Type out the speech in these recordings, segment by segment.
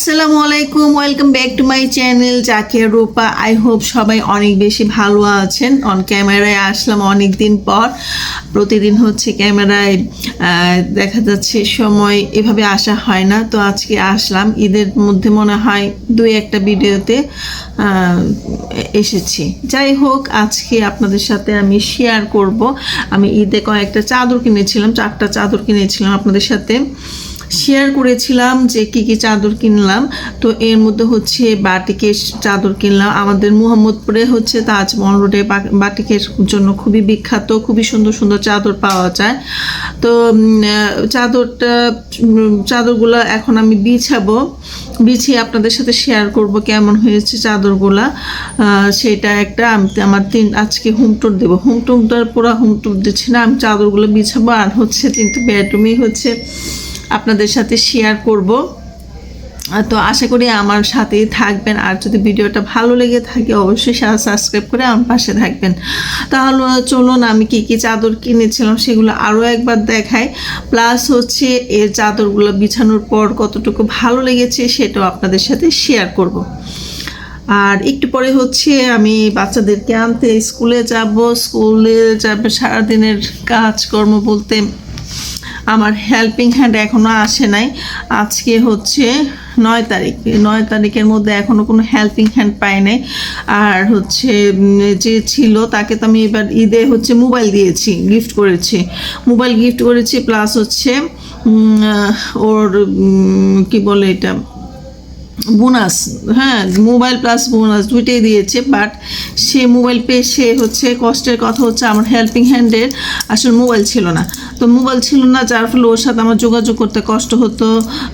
আসসালামু আলাইকুম welcome back to my channel Zakir Rupa. I hope সবাই অনেক বেশি ভালো আছেন। অন ক্যামেরায় আসলাম অনেক দিন পর। প্রতিদিন হচ্ছে ক্যামেরায় দেখা যাচ্ছে সময় এভাবে আসা হয় না। তো আজকে আসলাম। ঈদের মধ্যে মনে হয় দুই একটা ভিডিওতে এসেছি। যাই হোক, আজকে আপনাদের সাথে আমি শেয়ার করব। আমি ঈদে কয়েকটা চাদর কিনেছিলাম, চারটা চাদর কিনেছিলাম আপনাদের সাথে। শেয়ার করেছিলাম যে কি কি চাদর কিনলাম। তো এর মধ্যে হচ্ছে বাটিকের চাদর কিনলাম। আমাদের মুহাম্মদপুরে হচ্ছে তাজমহল রোডে বাটিকের জন্য খুবই বিখ্যাত, খুবই সুন্দর সুন্দর চাদর পাওয়া যায়। তো চাদরটা চাদরগুলো এখন আমি বিছাবো। বিছিয়ে আপনাদের সাথে শেয়ার করব কেমন হয়েছে চাদরগুলা। সেটা একটা আমি আমার তিন, আজকে হোম টুর দেবো। হোম টুরটার পুরো হোম টুর দিচ্ছি না। আমি চাদরগুলো বিছাবো আর হচ্ছে তিনটে বেডরুমই হচ্ছে। আপনাদের সাথে শেয়ার করব। তো আশা করি আমার সাথেই থাকবেন। আর যদি ভিডিওটা ভালো লেগে থাকে, অবশ্যই সাবস্ক্রাইব করে আমার পাশে থাকবেন। তাহলে চলুন, আমি কি কি চাদর কিনেছিলাম সেগুলো আরও একবার দেখাই। প্লাস হচ্ছে, এর চাদরগুলো বিছানোর পর কতটুকু ভালো লেগেছে সেটাও আপনাদের সাথে শেয়ার করব। আর একটু পরে হচ্ছে, আমি বাচ্চাদেরকে আনতে স্কুলে যাব। স্কুলে যাবে সারাদিনের কাজকর্ম বলতে আমার হেল্পিং হ্যান্ড এখনও আসে নাই। আজকে হচ্ছে নয় তারিখ। নয় তারিখের মধ্যে এখনও কোনো হেল্পিং হ্যান্ড পাই নাই। আর হচ্ছে যে ছিল তাকে তো আমি এবার ঈদে হচ্ছে মোবাইল দিয়েছি গিফট করেছি। মোবাইল গিফট করেছি প্লাস হচ্ছে ওর কি বলে এটা? বোনাস হ্যাঁ মোবাইল প্লাস বোনাস দুইটাই দিয়েছে বাট সে মোবাইল পেয়ে সে হচ্ছে কষ্টের কথা হচ্ছে আমার হেল্পিং হ্যান্ডের আসলে মোবাইল ছিল না। তো মোবাইল ছিল না, যার ফলে ওর সাথে আমার যোগাযোগ করতে কষ্ট হতো,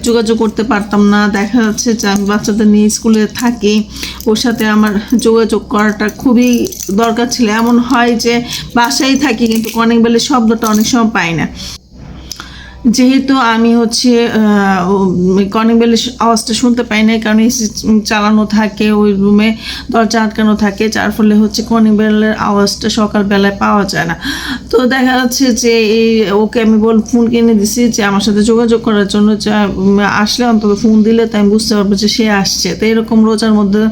যোগাযোগ করতে পারতাম না। দেখা যাচ্ছে যে আমি বাচ্চাদের নিয়ে স্কুলে থাকি, ওর সাথে আমার যোগাযোগ করাটা খুবই দরকার ছিল। এমন হয় যে বাসায় থাকি, কিন্তু অনেক বেলে শব্দটা অনেক সময় পাই না। যেহেতু আমি হচ্ছে কনিং বেলের আওয়াজটা শুনতে পাই না কারণ এসি চালানো থাকে, ওই রুমে দরজা আটকানো থাকে, যার ফলে হচ্ছে কনিং বেলের আওয়াজটা সকালবেলায় পাওয়া যায় না। তো দেখা যাচ্ছে যে এই, ওকে আমি বল ফোন কিনে দিছি যে আমার সাথে যোগাযোগ করার জন্য আসলে অন্তত ফোন দিলে তো আমি বুঝতে পারব যে সে আসছে। তো এরকম রোজার মধ্যে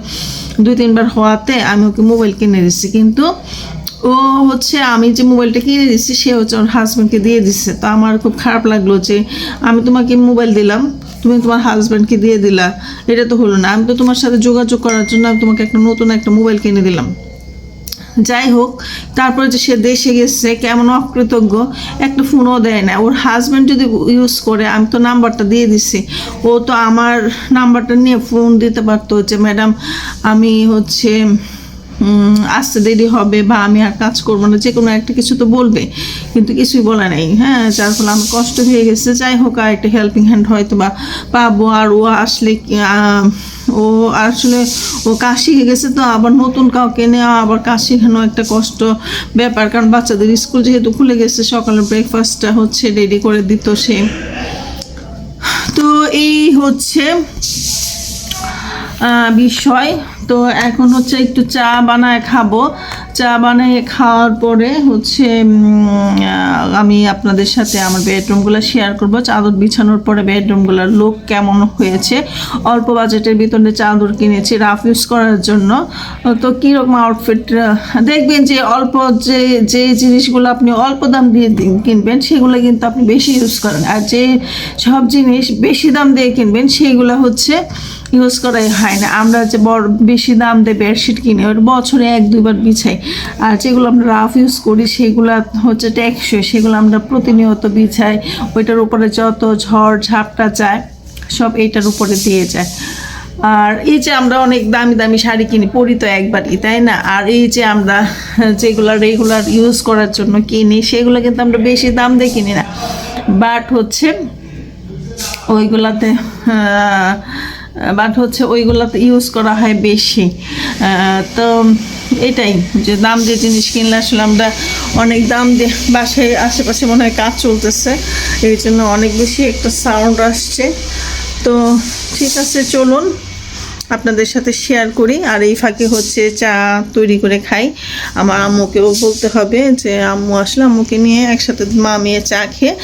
দুই, তিনবার হওয়াতে আমি ওকে মোবাইল কিনে দিচ্ছি কিন্তু ও হচ্ছে আমি যে মোবাইলটা কিনে দিচ্ছি সে হচ্ছে ওর হাজব্যান্ডকে দিয়ে দিচ্ছে তো আমার খুব খারাপ লাগল যে আমি তোমাকে মোবাইল দিলাম, তুমি তোমার হাজব্যান্ডকে দিয়ে দিলা। এটা তো হলো না। আমি তো তোমার সাথে যোগাযোগ করার জন্য আমি তোমাকে একটা নতুন একটা মোবাইল কিনে দিলাম। যাই হোক, তারপরে যে সে দেশে গেছে, কেমন অকৃতজ্ঞ, একটা ফোনও দেয় না। ওর হাজব্যান্ড যদি ইউজ করে, আমি তো নাম্বারটা দিয়ে দিছি। ও তো আমার নাম্বারটা নিয়ে ফোন দিতে পারতো যে ম্যাডাম আমি হচ্ছে আসতে দেরি হবে বা আমি আর কাজ করব না, যে কোনো একটা কিছু তো বলবে, কিন্তু কিছুই বলে নাই। হ্যাঁ যার ফলে আমার কষ্ট হয়ে গেছে। যাই হোক, আর একটা হেল্পিং হ্যান্ড হয়তো বা পাবো, আর ও আসলে ও আসলে ও কাজ শিখে গেছে তো, আবার নতুন কাউকে নেওয়া আবার কাজ শেখানো একটা কষ্ট ব্যাপার, কারণ বাচ্চাদের স্কুল যেহেতু খুলে গেছে, সকালে ব্রেকফাস্টটা হচ্ছে রেডি করে দিত সে। তো এই হচ্ছে বিষয়। তো এখন হচ্ছে একটু চা বানায় খাব। চা বানিয়ে খাওয়ার পরে হচ্ছে আমি আপনাদের সাথে আমার বেডরুমগুলো শেয়ার করব। চাদর বিছানোর পরে বেডরুমগুলোর লুক কেমন হয়েছে? অল্প বাজেটের ভিতরে চাদর কিনেছি রাফ ইউজ করার জন্য। তো কীরকম আউটফিট দেখবেন যে অল্প যে যে জিনিসগুলো আপনি অল্প দাম দিয়ে কিনবেন, সেগুলো কিন্তু আপনি বেশি ইউজ করেন। আর যে সব জিনিস বেশি দাম দিয়ে কিনবেন সেইগুলো হচ্ছে ইউজ করাই হয় না। আমরা যে বড়, বেশি দাম দিয়ে বেডশিট কিনি, ওর বছরে এক দুইবার বিছাই। আর যেগুলো আমরা রাফ ইউজ করি, সেগুলো হচ্ছে ট্যাক্সই সেগুলো আমরা প্রতিনিয়ত বিছাই, ওইটার উপরে যত ঝড় ঝাপটা যায়, সব এইটার উপরে দিয়ে যায়। আর এই যে আমরা অনেক দামি দামি শাড়ি কিনি, পরি তো একবারই, তাই না? আর এই যে আমরা যেগুলো রেগুলার ইউজ করার জন্য কিনি, সেগুলো কিন্তু আমরা বেশি দাম দিয়ে কিনি না। বাট হচ্ছে ওইগুলাতে বাট হচ্ছে ওইগুলাতে ইউজ করা হয় বেশি। তো এটাই যে দাম দিয়ে জিনিস কিনলে আসলে আমরা অনেক দাম দিয়ে বাসায় আশেপাশে মনে হয় কাজ চলতেছে। এই জন্য অনেক বেশি একটা সাউন্ড আসছে। তো ঠিক আছে, চলুন আপনাদের সাথে শেয়ার করি। আর এই ফাঁকে হচ্ছে চা তৈরি করে খাই। আমার আম্মুকেও বলতে হবে যে, আম্মু আসলে আম্মুকে নিয়ে একসাথে মা মেয়ে চা খেয়ে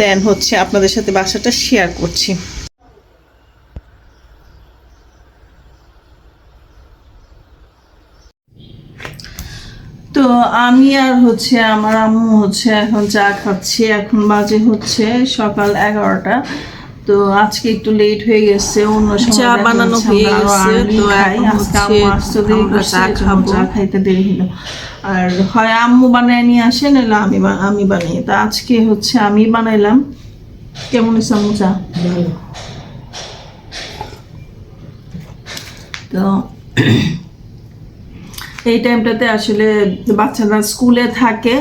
দেন হচ্ছে আপনাদের সাথে বাসাটা শেয়ার করছি। তো আমি আর হচ্ছে আমার আম্মু হচ্ছে এখন চা খাচ্ছি। এখন বাজে হচ্ছে সকাল এগারোটা। তো আজকে একটু লেট হয়ে গেছে অন্য সময় চা বানানো হয়ে গেছে, তো এখন চা খাব। চা খাইতে দেরি হলো। আর হয় আম্মু বানায় নিয়ে আসে নাহলে আমি আমি বানাই। তা আজকে হচ্ছে আমি বানাইলাম। কেমন আছে আম্মু চা? ভালো। তো এই টাইমটাতে আসলে বাচ্চারা স্কুলে থাকে।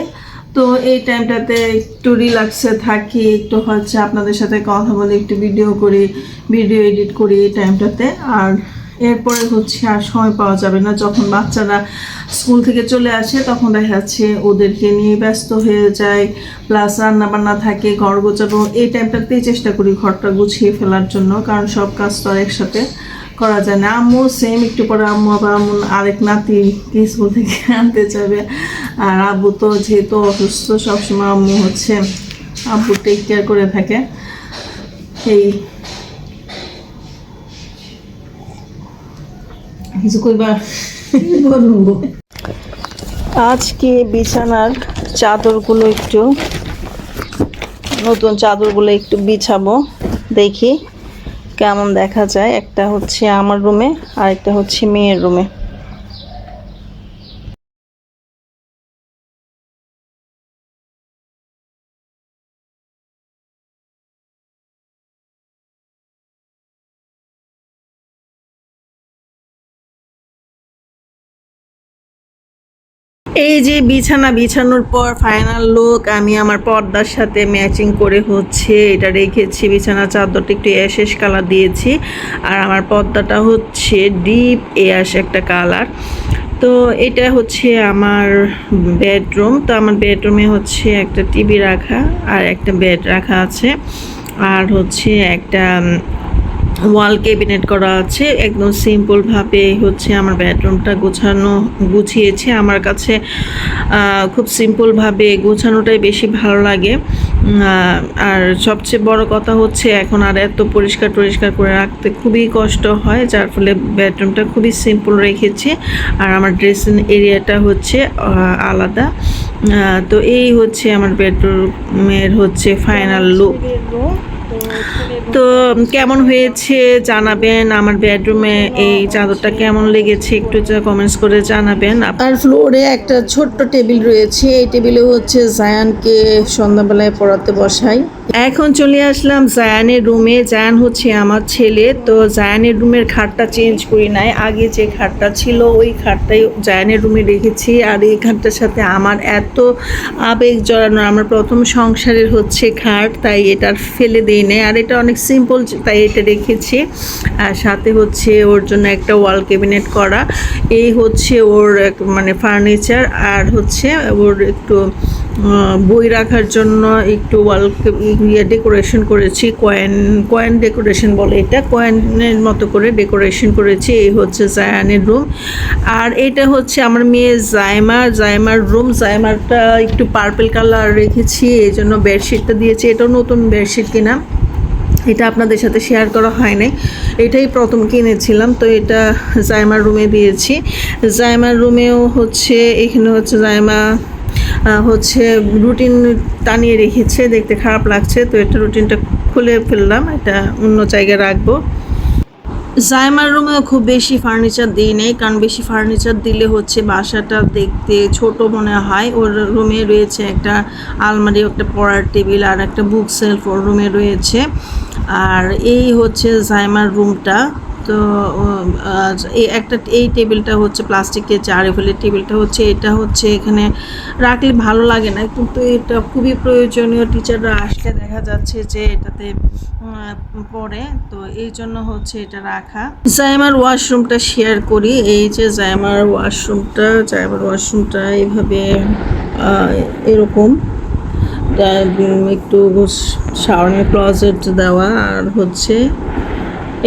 তো এই টাইমটাতে একটু রিল্যাক্সে থাকি, একটু হচ্ছে আপনাদের সাথে কথা বলে, একটু ভিডিও করি ভিডিও এডিট করি এই টাইমটাতে আর এরপরে হচ্ছে আর সময় পাওয়া যাবে না। যখন বাচ্চারা স্কুল থেকে চলে আসে, তখন দেখা যাচ্ছে ওদেরকে নিয়ে ব্যস্ত হয়ে যায়। প্লাস রান্না বান্না থাকে, ঘর গোছানো। এই টাইমটাতেই চেষ্টা করি ঘরটা গুছিয়ে ফেলার জন্য, কারণ সব কাজ তো আর একসাথে। করা যায় না। আম্মু সেম একটু পরে আম্মু আবার আম্মু আরেক নাতি স্কুল থেকে আনতে যাবে। আর আব্বু তো যেহেতু অসুস্থ, সবসময় আম্মু হচ্ছে, আব্বু টেক কেয়ার করে থাকে। এই আজকে বিছানার চাদরগুলো একটু, নতুন চাদরগুলো একটু বিছাবো, দেখি। কেমন দেখা যায়? একটা হচ্ছে আমার রুমে আর একটা হচ্ছে মেয়ের রুমে। এই যে বিছানা বিছানোর পর ফাইনাল লুক আমি আমার পর্দার সাথে ম্যাচিং করে হচ্ছে, এটা রেখেছি, বিছানা চাদরটা একটু অ্যাশেস কালার দিয়েছি, আর আমার পর্দাটা হচ্ছে ডিপ এয়াশ একটা কালার তো এটা হচ্ছে আমার বেডরুম তো আমার বেডরুমে হচ্ছে একটা টিভি রাখা আর একটা বেড রাখা আছে, আর হচ্ছে একটা ওয়াল ক্যাবিনেট করা আছে। একদম সিম্পলভাবে হচ্ছে আমার বেডরুমটা গোছানো, গুছিয়েছে। আমার কাছে খুব সিম্পলভাবে গোছানোটাই বেশি ভালো লাগে। আর সবচেয়ে বড় কথা হচ্ছে এখন আর এত পরিষ্কার টরিষ্কার করে রাখতে খুবই কষ্ট হয়, যার ফলে বেডরুমটা খুবই সিম্পল রেখেছি। আর আমার ড্রেসিং এরিয়াটা হচ্ছে আলাদা। তো এই হচ্ছে আমার বেডরুমের হচ্ছে ফাইনাল লুক তো কেমন হয়েছে জানাবেন আমার বেডরুমে এই চাদরটা কেমন লেগেছে একটু কমেন্টস করে জানাবেন। আর ফ্লোরে একটা ছোট্ট টেবিল রয়েছে। এই টেবিলে হচ্ছে জায়ানকে সন্ধ্যাবেলায় পড়াতে বসাই। এখন চলে আসলাম জায়ানের রুমে জায়ান হচ্ছে আমার ছেলে। তো জায়ানের রুমের খাটটা চেঞ্জ করি নাই। আগে যে খাটটা ছিল ওই খাটটাই জায়ানের রুমে রেখেছি। আর এই খাটটার সাথে আমার এত আবেগ জড়ানো। আমার প্রথম সংসারের হচ্ছে খাট তাই এটা ফেলে দিই নাই। আর এটা অনেক সিম্পল তাই এটা রেখেছি। আর সাথে হচ্ছে ওর জন্য একটা ওয়াল ক্যাবিনেট করা। এই হচ্ছে ওর মানে ফার্নিচার আর হচ্ছে ওর একটু বই রাখার জন্য একটু ওয়াল ইয়ে ডেকোরেশন করেছি, কয়েন কয়েন ডেকোরেশন বলে এটা, কয়েনের মতো করে ডেকোরেশন করেছি। এই হচ্ছে জায়ানের রুম। আর এটা হচ্ছে আমার মেয়ে জায়মা জায়মার রুম জায়মারটা একটু পার্পল কালার রেখেছি, এই জন্য বেডশিটটা দিয়েছি। এটাও নতুন বেডশিট কিনা। এটা আপনাদের সাথে শেয়ার করা হয় নাই এটাই প্রথম কিনেছিলাম, তো এটা জায়মার রুমে দিয়েছি। জায়মার রুমেও হচ্ছে, এখানে হচ্ছে জায়মা হচ্ছে রুটিন টানিয়ে রেখেছে, দেখতে খারাপ লাগছে, তো এটা রুটিনটা খুলে ফেললাম, এটা অন্য জায়গায় রাখব। জায়মার রুমে খুব বেশি ফার্নিচার দিই নেই, কারণ বেশি ফার্নিচার দিলে হচ্ছে বাসাটা দেখতে ছোট মনে হয়। ওর রুমে রয়েছে একটা আলমারি, একটা পড়ার টেবিল আর একটা বুক সেলফ ওর রুমে রয়েছে। আর এই হচ্ছে জায়মার রুমটা তো এই একটা, এই টেবিলটা হচ্ছে প্লাস্টিকের চারে ফেলে টেবিলটা হচ্ছে, এটা হচ্ছে এখানে রাখলে ভালো লাগে না। কিন্তু এটা খুবই প্রয়োজনীয়। টিচাররা আসলে দেখা যাচ্ছে যে এটাতে পড়ে। তো এই জন্য হচ্ছে এটা রাখা। জাইমার ওয়াশরুমটা শেয়ার করি। এই যে জাইমার ওয়াশরুমটা জাইমার ওয়াশরুমটা এইভাবে এরকম। একটু শাওয়ারের ক্লজেট দেওয়া আর হচ্ছে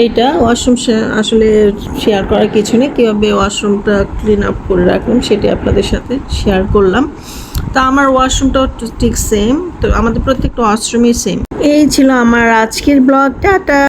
এইটা ওয়াশরুম আসলে শেয়ার করার কিছু নেই। কীভাবে ওয়াশরুমটা ক্লিন আপ করে রাখলাম সেটি আপনাদের সাথে শেয়ার করলাম। তা আমার ওয়াশরুমটাও ঠিক সেম তো আমাদের প্রত্যেকটা ওয়াশরুমই সেম এই ছিল আমার আজকের ব্লগটা